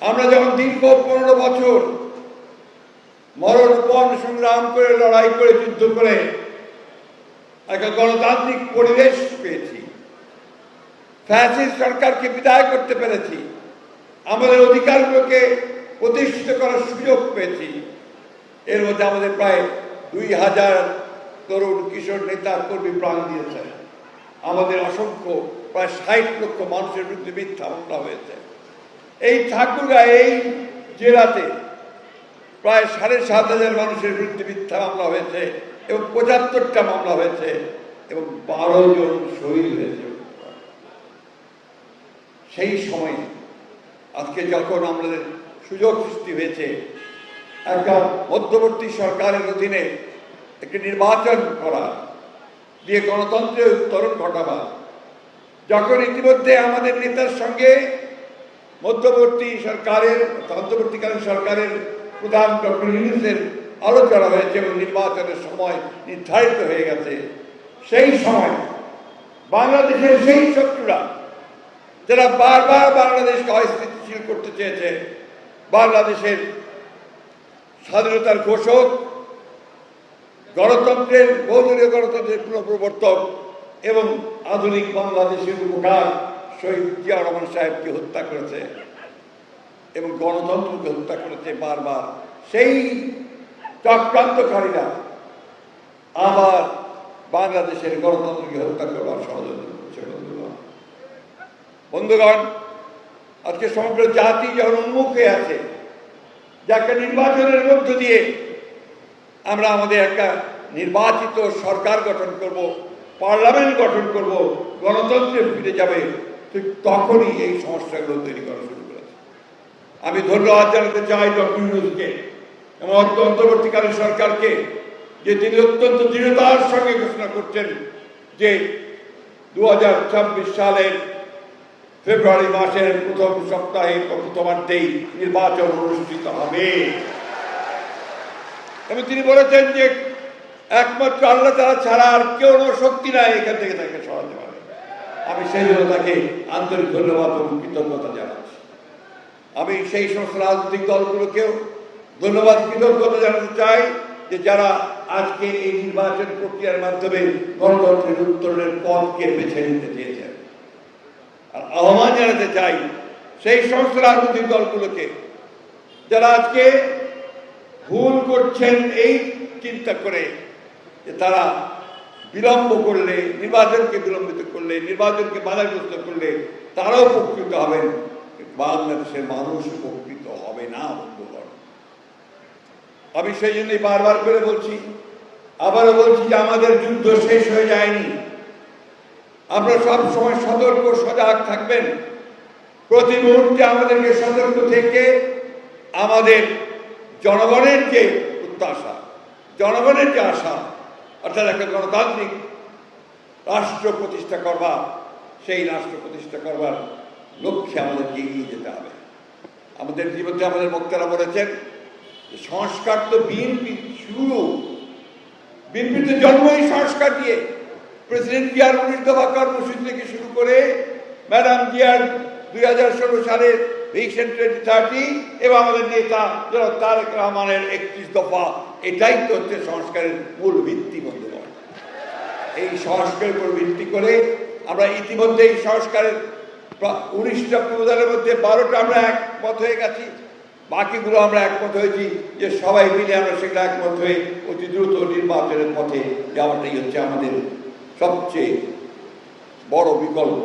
আমরা যখন দীর্ঘ পনেরো বছর মরণপণ সংগ্রাম করে, লড়াই করে, যুদ্ধ করে একটা গণতান্ত্রিক পরিবেশ পেয়েছি। ফ্যাসিস্ট সরকারকে বিদায় করতে পেরেছি। আমাদের অধিকারগুলোকে প্রতিষ্ঠিত করার সুযোগ পেয়েছি। এর মধ্যে আমাদের প্রায় দুই হাজার তরুণ কিশোর নেতা, কর্মী প্রাণ দিয়েছে। আমাদের অসংখ্য, প্রায় ষাট লক্ষ মানুষের বিরুদ্ধে মিথ্যা মামলা হয়েছে। এই ঠাকুরগা, এই জেলাতে প্রায় সাড়ে সাত হাজার মানুষের বিরুদ্ধে মিথ্যা মামলা হয়েছে এবং পঁচাত্তরটা মামলা হয়েছে এবং বারো জন শহীদ হয়েছে। সেই সময়ে আজকে যখন আমাদের সুযোগ সৃষ্টি হয়েছে, একটা মধ্যবর্তী সরকারের অধীনে একটি নির্বাচন করা দিয়ে গণতন্ত্রের উত্তরণ ঘটাবা যখন ইতিমধ্যে আমাদের নেতার সঙ্গে মধ্যবর্তী সরকারের, অন্তর্বর্তীকালীন সরকারের প্রধান ডক্টর ইউনুসের আলোচনা হয়েছে এবং নির্বাচনের সময় নির্ধারিত হয়ে গেছে। সেই সময় বাংলাদেশের সেই শত্রুরা যারা বারবার বাংলাদেশকে অস্থিতিশীল করতে চেয়েছে, বাংলাদেশের স্বাধীনতার ঘোষক, গণতন্ত্রের, বহুদলীয় গণতন্ত্রের পুনঃপ্রবর্তক এবং আধুনিক বাংলাদেশের উপকার শহীদ জিয়া রহমান সাহেবকে হত্যা করেছে এবং গণতন্ত্রকে হত্যা করেছে বারবার। সেই চক্রান্তকারীরা আবার বাংলাদেশের গণতন্ত্রকে হত্যা করবার ষড়যন্ত্র করছে, বন্ধুগণ। আজকে সমগ্র জাতি যখন উন্মুখ আছে, যে একটা নির্বাচনের মধ্য দিয়ে আমরা আমাদের একটা নির্বাচিত সরকার গঠন করব, পার্লামেন্ট গঠন করব, গণতন্ত্রে ফিরে যাবে তখনই এই সমস্যাগুলো তৈরি করা শুরু করেছে। আমি ধন্যবাদ জানাতে চাই ডক্টর ইউনুসকে এবং অন্তর্বর্তীকালীন সরকারকে যে তিনি অত্যন্ত দৃঢ়তার সঙ্গে ঘোষণা করছেন যে দু সালের ফেব্রুয়ারি মাসের প্রথম সপ্তাহে প্রথমার্ধেই নির্বাচন অনুষ্ঠিত হবে। এবং তিনি বলেছেন যে একমাত্র আল্লাহ তারা ছাড়া আর কেউ শক্তি নাই এখান থেকে তাকে সরাতে পারে আমি সেই জন্য তাকে আন্তরিক ধন্যবাদ এবং কৃতজ্ঞতা জানাচ্ছি। আমি সেই সমস্ত রাজনৈতিক দলগুলোকেও ধন্যবাদ, কৃতজ্ঞতা জানাতে চাই যে যারা আজকে এই নির্বাচন প্রক্রিয়ার মাধ্যমে গণতন্ত্রের উত্তরণের পথকে বেছে নিতে চেয়েছেন। আর আহ্বান জানাতে চাই সেই সমস্ত রাজনৈতিক দলগুলোকে যারা আজকে ভুল করছেন এই চিন্তা করে যে তারা বিলম্ব করলে, নির্বাচনকে বিলম্বিত করলে, নির্বাচনকে বাধাগ্রস্ত করলে তারাও উপকৃত হবেন। বাংলাদেশের মানুষ উপকৃত হবে না, বন্ধুগণ। আমি সেই জন্যই বারবার করে বলছি, আবারও বলছি যে আমাদের যুদ্ধ শেষ হয়ে যায়নি। আপনারা সব সময় সতর্ক, সজাগ থাকবেন। প্রতি মুহূর্তে আমাদেরকে সতর্ক থেকে আমাদের জনগণের যে প্রত্যাশা, জনগণের যে আশা অর্থাৎ একটা গণতান্ত্রিক রাষ্ট্র প্রতিষ্ঠা করবার, সেই রাষ্ট্র প্রতিষ্ঠা করবার লক্ষ্যে আমাদেরকে এগিয়ে যেতে হবে। আমাদের ইতিমধ্যে আমাদের বক্তারা বলেছেন সংস্কার তো বিএনপি শুরু। বিএনপির তো জন্মই সংস্কার দিয়ে প্রেসিডেন্ট জিয়ার উনিশ দফা কর্মসূচি থেকে শুরু করে ম্যাডাম জিয়ার দুই হাজার ষোলো সালের ভিশন টোয়েন্টি থার্টি এবং আমাদের নেতা তারেক রহমানের একত্রিশ দফা এটাই তো হচ্ছে সংস্কারের মূল ভিত্তি, বন্ধুগণ। এই সংস্কারের উপর ভিত্তি করে আমরা ইতিমধ্যে এই সংস্কারের উনিশটা প্রধানের মধ্যে বারোটা আমরা একমত হয়ে গেছি। বাকিগুলো আমরা একমত হয়েছি যে সবাই মিলে আমরা সেগুলো একমত হয়ে অতি দ্রুত নির্বাচনের পথে যাওয়াটাই হচ্ছে আমাদের সবচেয়ে বড় বিকল্প।